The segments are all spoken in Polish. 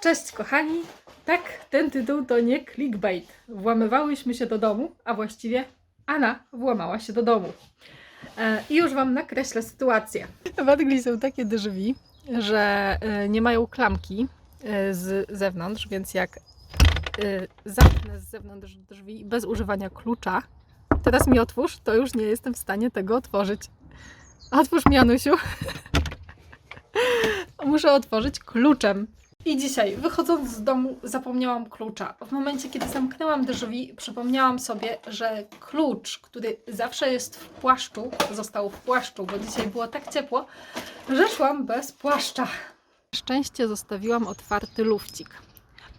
Cześć kochani! Tak, ten tytuł to nie clickbait. Włamywałyśmy się do domu, a właściwie Anna włamała się do domu. E, I już Wam nakreślę sytuację. W Anglii są takie drzwi, że e, nie mają klamki e, z zewnątrz, więc jak e, zamknę z zewnątrz drzwi bez używania klucza, teraz mi otwórz, to już nie jestem w stanie tego otworzyć. Otwórz mi, Anusiu. Muszę otworzyć kluczem. I dzisiaj, wychodząc z domu, zapomniałam klucza. W momencie, kiedy zamknęłam drzwi, przypomniałam sobie, że klucz, który zawsze jest w płaszczu, został w płaszczu, bo dzisiaj było tak ciepło, że szłam bez płaszcza. Szczęście zostawiłam otwarty lufcik.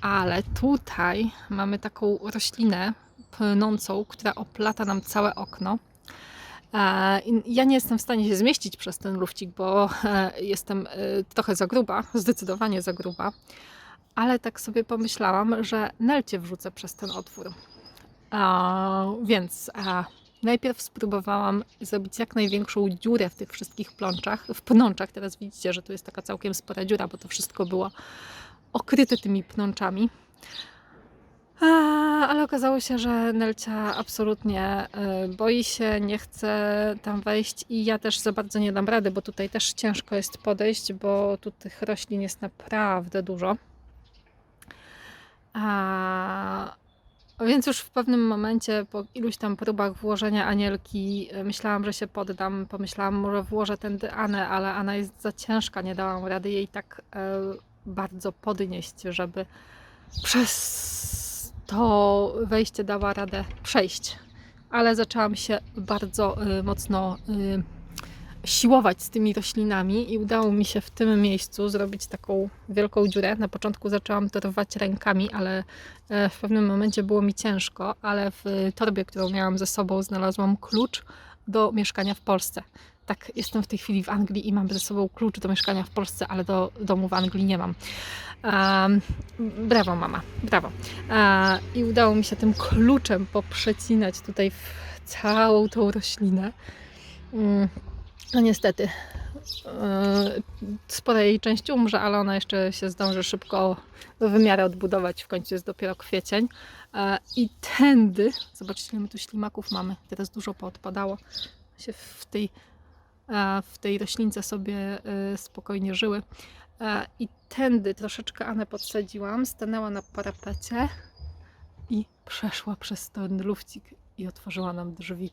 Ale tutaj mamy taką roślinę pnącą, która oplata nam całe okno. Ja nie jestem w stanie się zmieścić przez ten lufcik, bo e, jestem e, trochę za gruba, zdecydowanie za gruba. Ale tak sobie pomyślałam, że Nelcie wrzucę przez ten otwór. Więc najpierw spróbowałam zrobić jak największą dziurę w tych wszystkich plączach, w pnączach. Teraz widzicie, że tu jest taka całkiem spora dziura, bo to wszystko było okryte tymi pnączami. Ale okazało się, że Nelcia absolutnie y, boi się, nie chce tam wejść i ja też za bardzo nie dam rady, bo tutaj też ciężko jest podejść, bo tu tych roślin jest naprawdę dużo. A, więc już w pewnym momencie, po iluś tam próbach włożenia anielki, y, myślałam, że się poddam. Pomyślałam, może włożę tędy Anę, ale Ana jest za ciężka, nie dałam rady jej tak y, bardzo podnieść, żeby przez to wejście dała radę przejść. Ale zaczęłam się bardzo y, mocno y, siłować z tymi roślinami i udało mi się w tym miejscu zrobić taką wielką dziurę. Na początku zaczęłam to rwać rękami, ale e, w pewnym momencie było mi ciężko, ale w torbie, którą miałam ze sobą, znalazłam klucz do mieszkania w Polsce. Tak, jestem w tej chwili w Anglii i mam ze sobą klucz do mieszkania w Polsce, ale do domu w Anglii nie mam. Um, brawo, mama, brawo. E, I udało mi się tym kluczem poprzecinać tutaj całą tą roślinę. Mm, No niestety, e, spora jej część umrze, ale ona jeszcze się zdąży szybko w miarę odbudować. W końcu jest dopiero kwiecień. E, I tędy, zobaczcie, ile my tu ślimaków mamy. Teraz dużo poodpadało. Się w tej, w tej roślince sobie spokojnie żyły. I tędy troszeczkę Anę podsadziłam, stanęła na parapecie i przeszła przez ten lufcik i otworzyła nam drzwi.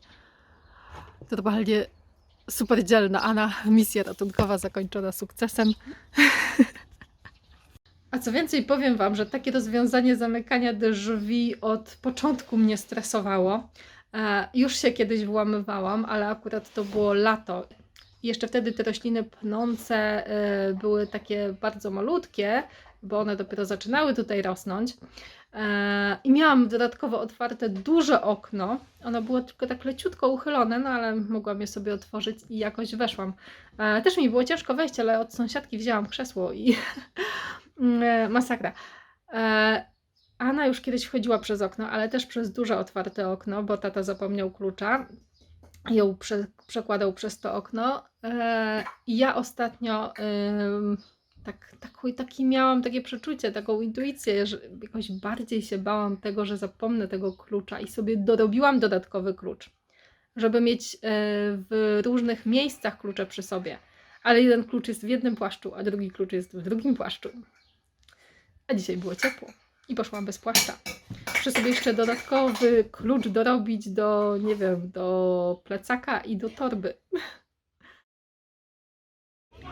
Normalnie super dzielna Anna, misja ratunkowa zakończona sukcesem. A co więcej, powiem Wam, że takie rozwiązanie zamykania drzwi od początku mnie stresowało. E, Już się kiedyś włamywałam, ale akurat to było lato. Jeszcze wtedy te rośliny pnące e, były takie bardzo malutkie, bo one dopiero zaczynały tutaj rosnąć. E, I miałam dodatkowo otwarte duże okno. Ono było tylko tak leciutko uchylone, no ale mogłam je sobie otworzyć i jakoś weszłam. E, Też mi było ciężko wejść, ale od sąsiadki wzięłam krzesło i e, masakra. E, Anna już kiedyś wchodziła przez okno, ale też przez duże otwarte okno, bo tata zapomniał klucza. Ją prze, przekładał przez to okno. E, ja ostatnio em, tak, taką, taki miałam takie przeczucie, taką intuicję, że jakoś bardziej się bałam tego, że zapomnę tego klucza i sobie dorobiłam dodatkowy klucz, żeby mieć e, w różnych miejscach klucze przy sobie. Ale jeden klucz jest w jednym płaszczu, a drugi klucz jest w drugim płaszczu. A dzisiaj było ciepło i poszłam bez płaszcza. Muszę sobie jeszcze dodatkowy klucz dorobić do, nie wiem, do plecaka i do torby.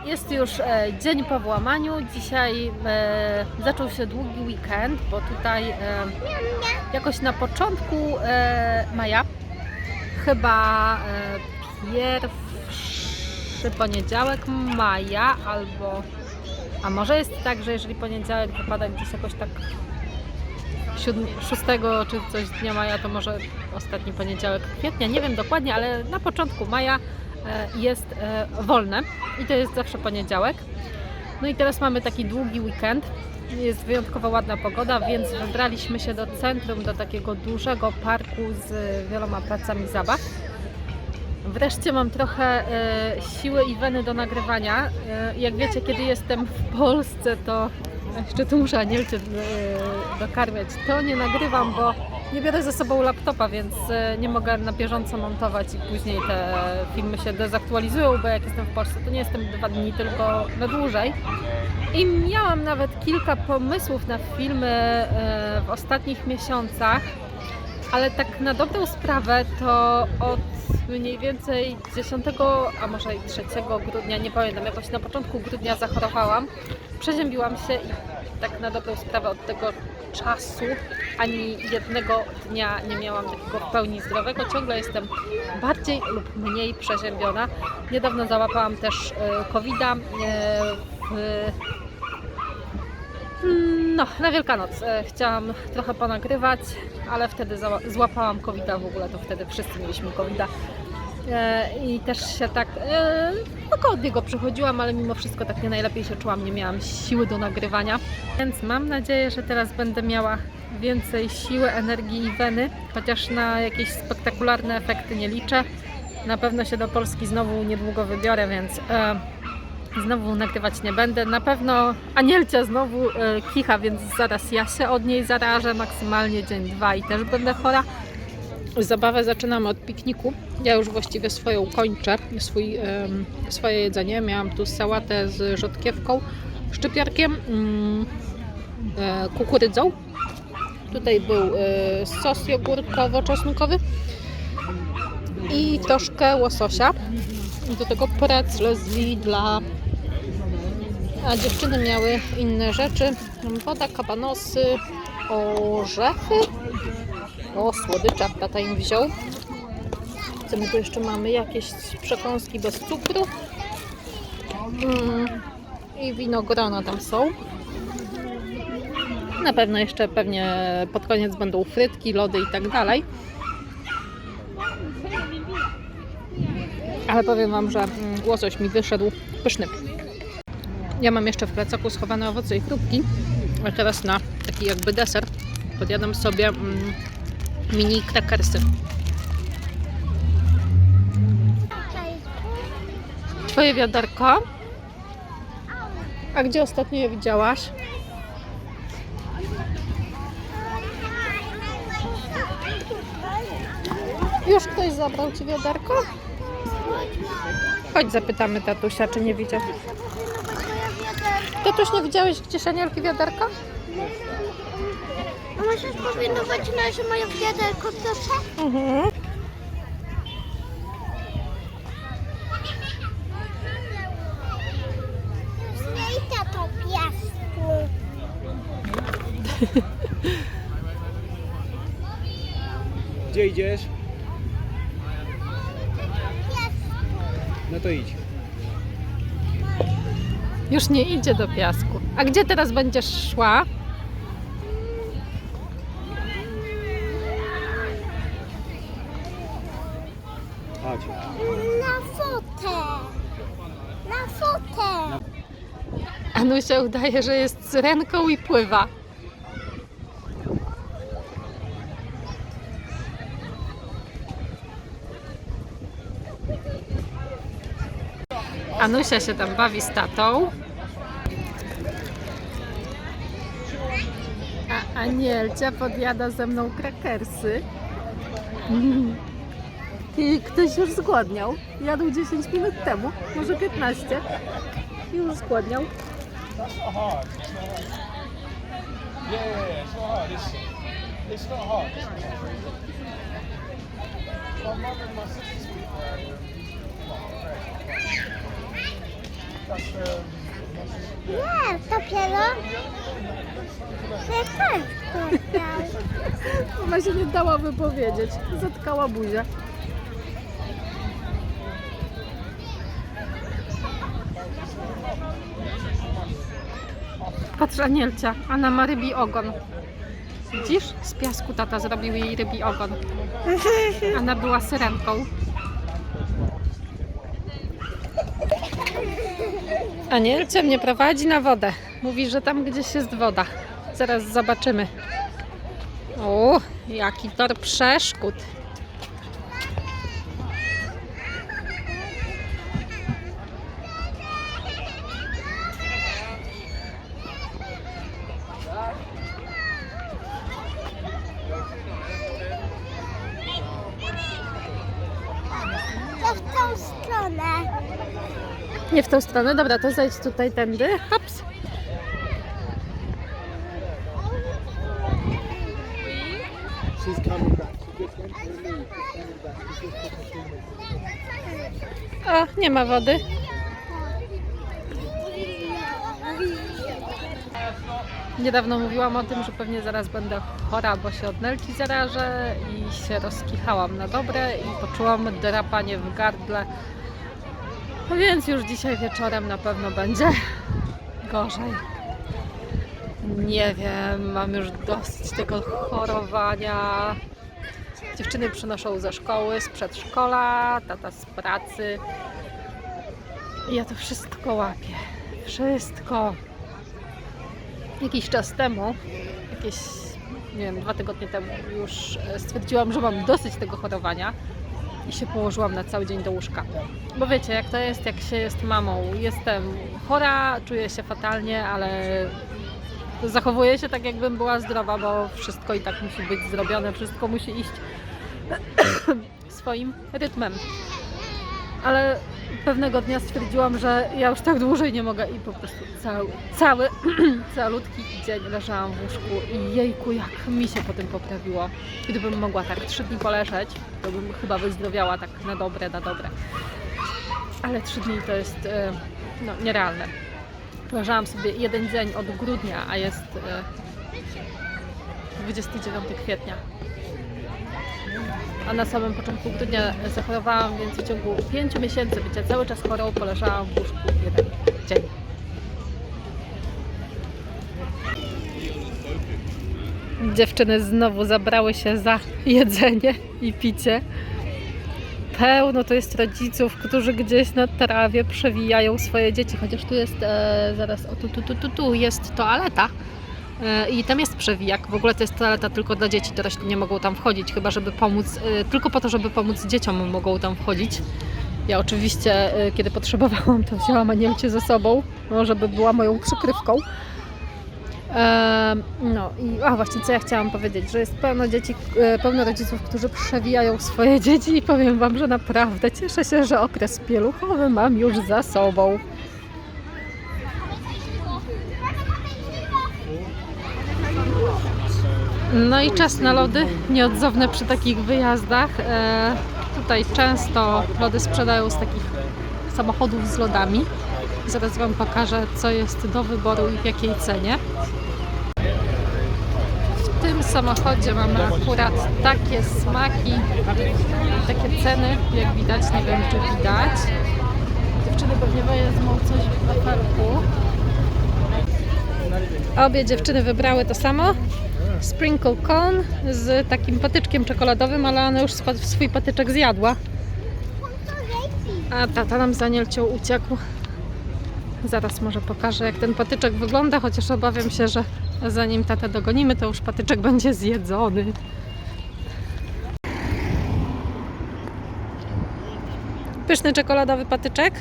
Jest już e, dzień po włamaniu. Dzisiaj e, zaczął się długi weekend, bo tutaj e, jakoś na początku e, maja, chyba e, pierwszy poniedziałek maja, albo a może jest tak, że jeżeli poniedziałek wypada gdzieś jakoś tak 7, 6 czy coś dnia maja, to może ostatni poniedziałek kwietnia, nie wiem dokładnie, ale na początku maja e, jest e, wolne i to jest zawsze poniedziałek. No i teraz mamy taki długi weekend. Jest wyjątkowo ładna pogoda, więc wybraliśmy się do centrum, do takiego dużego parku z wieloma placami zabaw. Wreszcie mam trochę e, siły i weny do nagrywania. Jak wiecie, kiedy jestem w Polsce, to Jeszcze tu muszę Anielcie e, dokarmiać. To nie nagrywam, bo nie biorę ze sobą laptopa, więc e, nie mogę na bieżąco montować i później te filmy się dezaktualizują, bo jak jestem w Polsce, to nie jestem dwa dni, tylko na dłużej. I miałam nawet kilka pomysłów na filmy e, w ostatnich miesiącach, ale tak na dobrą sprawę to od mniej więcej 10, a może i 3 grudnia, nie pamiętam, jakoś na początku grudnia zachorowałam, przeziębiłam się i tak na dobrą sprawę od tego czasu ani jednego dnia nie miałam takiego w pełni zdrowego. Ciągle jestem bardziej lub mniej przeziębiona. Niedawno załapałam też e, COVID-a e, Mm, No, na Wielkanoc e, chciałam trochę ponagrywać, ale wtedy złapałam covid w ogóle, to wtedy wszyscy mieliśmy covid I też się tak e, od niego przechodziłam, ale mimo wszystko tak nie najlepiej się czułam, nie miałam siły do nagrywania. Więc mam nadzieję, że teraz będę miała więcej siły, energii i weny, chociaż na jakieś spektakularne efekty nie liczę. Na pewno się do Polski znowu niedługo wybiorę, więc e, Znowu nagrywać nie będę. Na pewno Anielcia znowu e, kicha, więc zaraz ja się od niej zarażę. Maksymalnie dzień, dwa i też będę chora. Zabawę zaczynamy od pikniku. Ja już właściwie swoją kończę, swój, swoje jedzenie. Miałam tu sałatę z rzodkiewką, szczypiorkiem, mm, e, kukurydzą. Tutaj był e, sos jogurkowo-czosnkowy i troszkę łososia. Do tego precle z Lidla. A dziewczyny miały inne rzeczy. Woda, kabanosy, orzechy. O, słodycza tata im wziął. Co my tu jeszcze mamy? Jakieś przekąski bez cukru. Mm, I winogrona tam są. Na pewno jeszcze pewnie pod koniec będą frytki, lody i tak dalej. Ale powiem Wam, że mm, łosoś mi wyszedł pyszny. Ja mam jeszcze w plecaku schowane owoce i chrupki, a teraz na taki jakby deser podjadam sobie mm, mini krakersy. Twoje wiaderko? A gdzie ostatnio je widziałaś? Już ktoś zabrał Ci wiaderko? Chodź zapytamy tatusia, czy nie widział. Tatuś, nie widziałeś gdzieś anielki wiaderka? A możesz powinnować nasze moje wiaderko, proszę? Mhm. Tato piasku. Gdzie idziesz? No to idź. Już nie idzie do piasku. A gdzie teraz będziesz szła? Chodź. Na fotę. Na fotę. Anusia udaje, że jest syrenką i pływa. Anusia się tam bawi z tatą. A Anielcia podjada ze mną krakersy. I ktoś już zgłodniał. Jadł 10 minut temu, może 15. Już zgłodniał. That's not hard. It's not hard. Yeah, yeah, yeah. It's not hard. It's, it's not hard. It's not hard. My mother and my That's. Nie, dopiero. Powiedział. Ona się nie dała wypowiedzieć. Zatkała buzię. Patrz Anielcia, Anna ma rybi ogon. Widzisz? Z piasku tata zrobił jej rybi ogon. Anna była syrenką. Anielcia mnie prowadzi na wodę. Mówi, że tam gdzieś jest woda. Zaraz zobaczymy. O, jaki tor przeszkód. Nie w tą stronę. Dobra, to zejdź tutaj tędy. Hops. She's coming back. She just went to the loo. She's coming back. She's just took a few minutes. O, nie ma wody. Niedawno mówiłam o tym, że pewnie zaraz będę chora, bo się od nelki zarażę i się rozkichałam na dobre i poczułam drapanie w gardle. No więc już dzisiaj wieczorem na pewno będzie gorzej. Nie wiem, mam już dosyć tego chorowania. Dziewczyny przynoszą ze szkoły, z przedszkola, tata z pracy. I ja to wszystko łapię. Wszystko. Jakiś czas temu, jakieś, nie wiem, dwa tygodnie temu już e, stwierdziłam, że mam dosyć tego chorowania i się położyłam na cały dzień do łóżka. Bo wiecie, jak to jest, jak się jest mamą. Jestem chora, czuję się fatalnie, ale zachowuję się tak, jakbym była zdrowa, bo wszystko i tak musi być zrobione, wszystko musi iść swoim rytmem. Ale pewnego dnia stwierdziłam, że ja już tak dłużej nie mogę i po prostu cały, cały calutki dzień leżałam w łóżku i jejku, jak mi się po tym poprawiło. Gdybym mogła tak trzy dni poleżeć, to bym chyba wyzdrowiała tak na dobre, na dobre. Ale trzy dni to jest e, no, nierealne. Leżałam sobie jeden dzień od grudnia, a jest e, 29 kwietnia. A na samym początku grudnia zachorowałam, więc w ciągu 5 miesięcy bycia cały czas chorą poleżałam w łóżku jeden dzień. Dziewczyny znowu zabrały się za jedzenie i picie. Pełno to jest rodziców, którzy gdzieś na trawie przewijają swoje dzieci, chociaż tu jest, e, zaraz, o tu, tu, tu, tu, tu jest toaleta. E, I tam jest przewijak. W ogóle to jest toaleta tylko dla dzieci. Dorośli nie mogą tam wchodzić, chyba żeby pomóc, e, tylko po to, żeby pomóc dzieciom mogą tam wchodzić. Ja oczywiście, e, kiedy potrzebowałam, to wzięłam Anielcie ze sobą, no, żeby była moją przykrywką. No i a właśnie co ja chciałam powiedzieć, że jest pełno dzieci, pełno rodziców, którzy przewijają swoje dzieci i powiem Wam, że naprawdę cieszę się, że okres pieluchowy mam już za sobą. No i czas na lody, nieodzowne przy takich wyjazdach. E, tutaj często lody sprzedają z takich samochodów z lodami. Zaraz Wam pokażę, co jest do wyboru i w jakiej cenie. W tym samochodzie mamy akurat takie smaki, takie ceny, jak widać, nie wiem czy widać. Dziewczyny pewnie wezmą coś w kafelku. Obie dziewczyny wybrały to samo. Sprinkle cone z takim patyczkiem czekoladowym, ale ona już swój patyczek zjadła. A tata nam za Nielcią uciekł. Zaraz może pokażę, jak ten patyczek wygląda, chociaż obawiam się, że zanim tatę dogonimy, to już patyczek będzie zjedzony. Pyszny czekoladowy patyczek.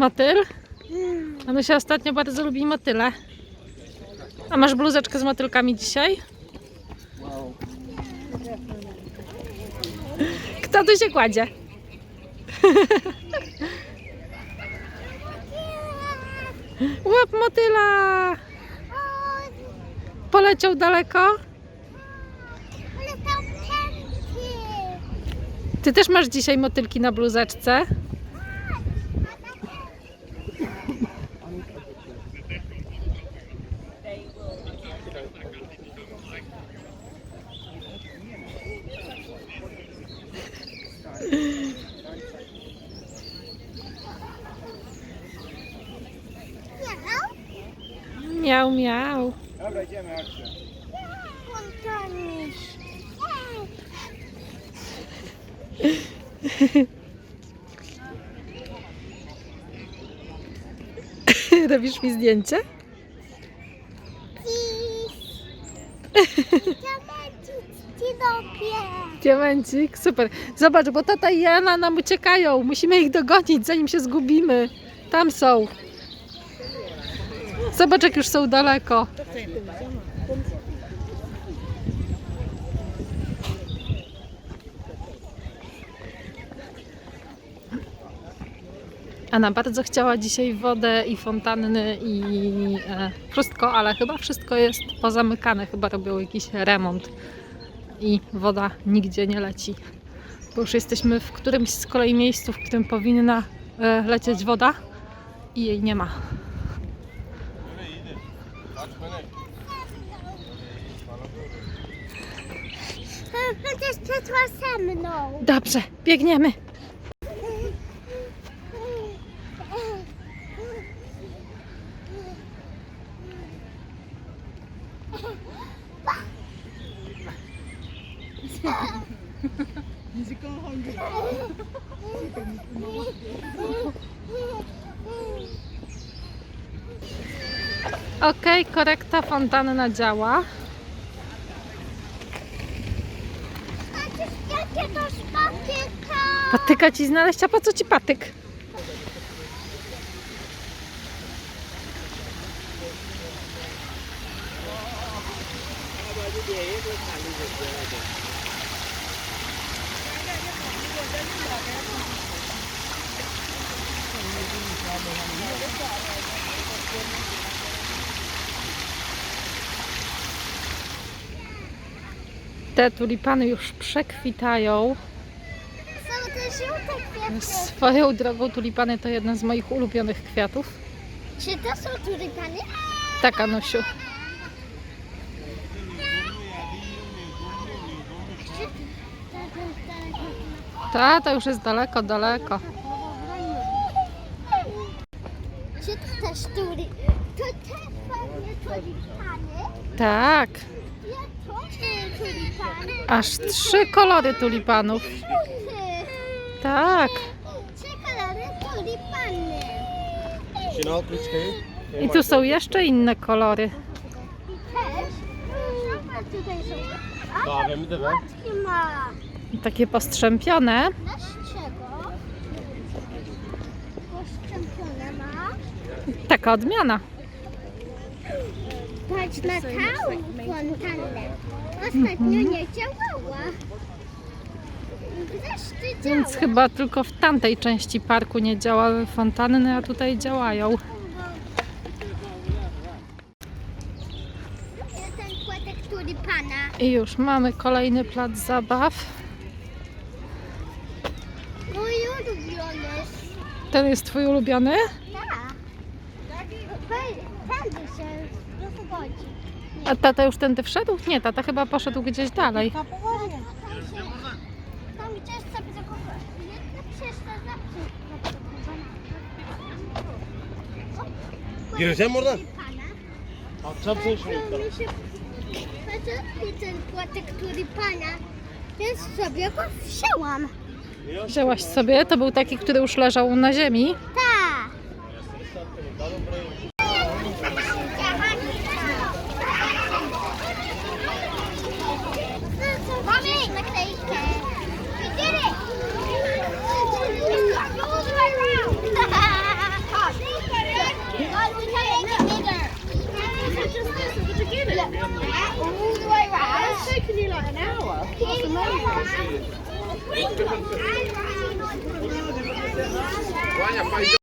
Motyl? Anusia ostatnio bardzo lubi motyle. A masz bluzeczkę z motylkami dzisiaj? Kto tu się kładzie? Łap motyla! Poleciał daleko? Ty też masz dzisiaj motylki na bluzeczce? Robisz mi zdjęcie? Diamencik, super. Zobacz, bo tata i Jana nam uciekają. Musimy ich dogonić, zanim się zgubimy. Tam są. Zobacz, jak już są daleko. Anna bardzo chciała dzisiaj wodę i fontanny i e, wszystko, ale chyba wszystko jest pozamykane. Chyba robią jakiś remont i woda nigdzie nie leci. Bo już jesteśmy w którymś z kolei miejscu, w którym powinna e, lecieć woda i jej nie ma. Będziesz przeszła ze mną. Dobrze, biegniemy. Fontanna działa. Patyka ci znaleźć, a po co ci patyk? Te tulipany już przekwitają. Są te żółte kwiatki. Swoją drogą tulipany to jeden z moich ulubionych kwiatów. Czy to są tulipany? Tak, Anusiu. Ta, to już jest daleko, daleko. Czy to też tuli... To też pewnie tulipany? Tak, Ja to nie tulipany. Aż trzy kolory tulipanów. Tak. Trzy kolory tulipany. I tu są jeszcze inne kolory. I też... Zobacz, tutaj są... Płatki ma. Takie postrzępione. Na z czego? Poszczępione ma. Taka odmiana. Patrz na tą fontannę. Ostatnio nie działała. Wreszcie działa. Więc chyba tylko w tamtej części parku nie działały fontanny, a tutaj działają. Ten płatek tulipana. I już mamy kolejny plac zabaw. Mój ulubiony. Ten jest twój ulubiony? Tak. Tędy się rozchodzi. A tata już tędy wszedł? Nie, tata chyba poszedł gdzieś dalej. Tam gdzieś sobie zakopać. Gireceğim oradan. Tulipana. Atacağım seni şuraya. Patrz, mi ten płatek tulipana. Więc sobie go wzięłam. Wzięłaś sobie, to był taki, który już leżał na ziemi. Tak. Ваня, пойдем.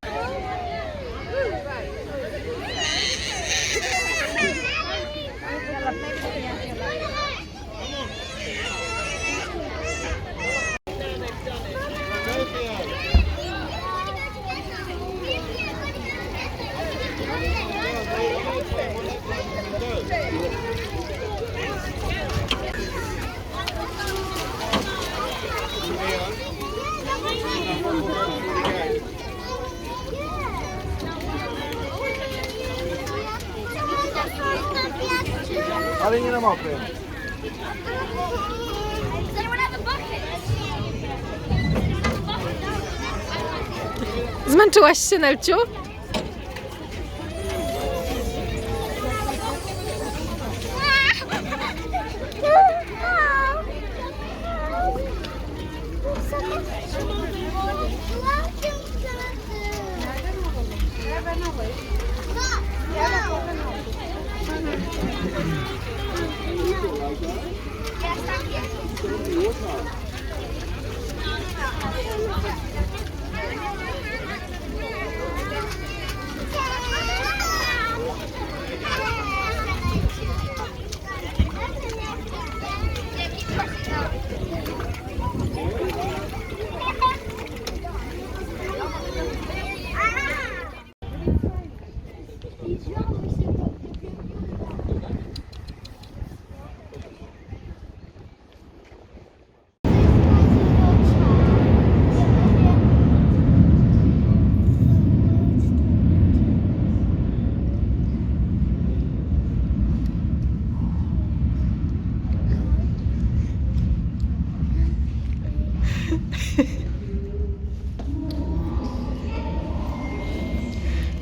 Ale nie na? Zmęczyłaś się, Nelciu? I'm here.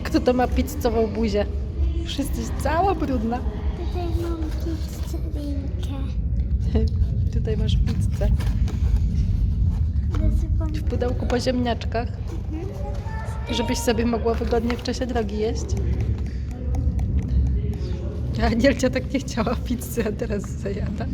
Kto to ma pizzową buzię? Już jesteś cała brudna. Tutaj mam pizzerinkę. Tutaj masz pizzę. W pudełku po ziemniaczkach. Żebyś sobie mogła wygodnie w czasie drogi jeść. A Anielcia tak nie chciała pizzy, a teraz zajada.